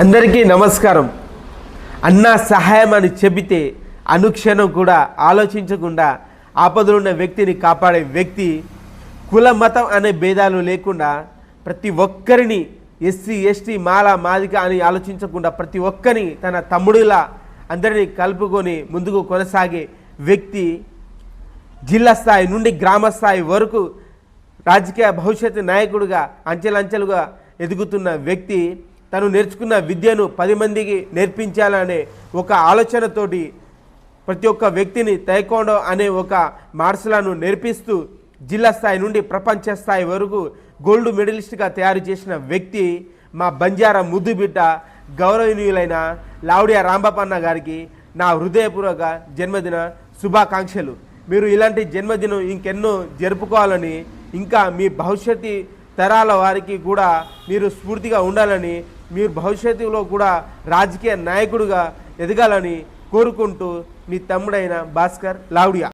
అందరికీ నమస్కారం. అన్న సహాయం అని చెబితే అనుక్షణం కూడా ఆలోచించకుండా ఆపదలున్న ఉన్న వ్యక్తిని కాపాడే వ్యక్తి కుల మతం అనే భేదాలు లేకుండా ప్రతి ఒక్కరిని ఎస్సీ ఎస్టీ మాల మాదిక అని ఆలోచించకుండా ప్రతి ఒక్కరిని తన తమ్ముడిలా అందరినీ కలుపుకొని ముందుకు కొనసాగే వ్యక్తి జిల్లా స్థాయి నుండి గ్రామ స్థాయి వరకు రాజకీయ భవిష్యత్తు నాయకుడిగా అంచెలంచెలుగా ఎదుగుతున్న వ్యక్తి తను నేర్చుకున్న విద్యను పది మందికి నేర్పించాలనే ఒక ఆలోచనతోటి ప్రతి ఒక్క వ్యక్తిని తైకోండో అనే ఒక మార్షలను నేర్పిస్తూ జిల్లా స్థాయి నుండి ప్రపంచ స్థాయి వరకు గోల్డ్ మెడలిస్ట్గా తయారు చేసిన వ్యక్తి మా బంజారా ముద్దుబిడ్డ గౌరవనీయులైన లావుడియా రాంబాపన్న గారికి నా హృదయపూర్వక జన్మదిన శుభాకాంక్షలు. మీరు ఇలాంటి జన్మదినం ఇంకెన్నో జరుపుకోవాలని ఇంకా మీ భవిష్యత్తు తరాల వారికి కూడా మీరు స్ఫూర్తిగా ఉండాలని మీరు భవిష్యత్తులో కూడా రాజకీయ నాయకుడిగా ఎదగాలని కోరుకుంటూ మీ తమ్ముడైన భాస్కర్ లావుడియా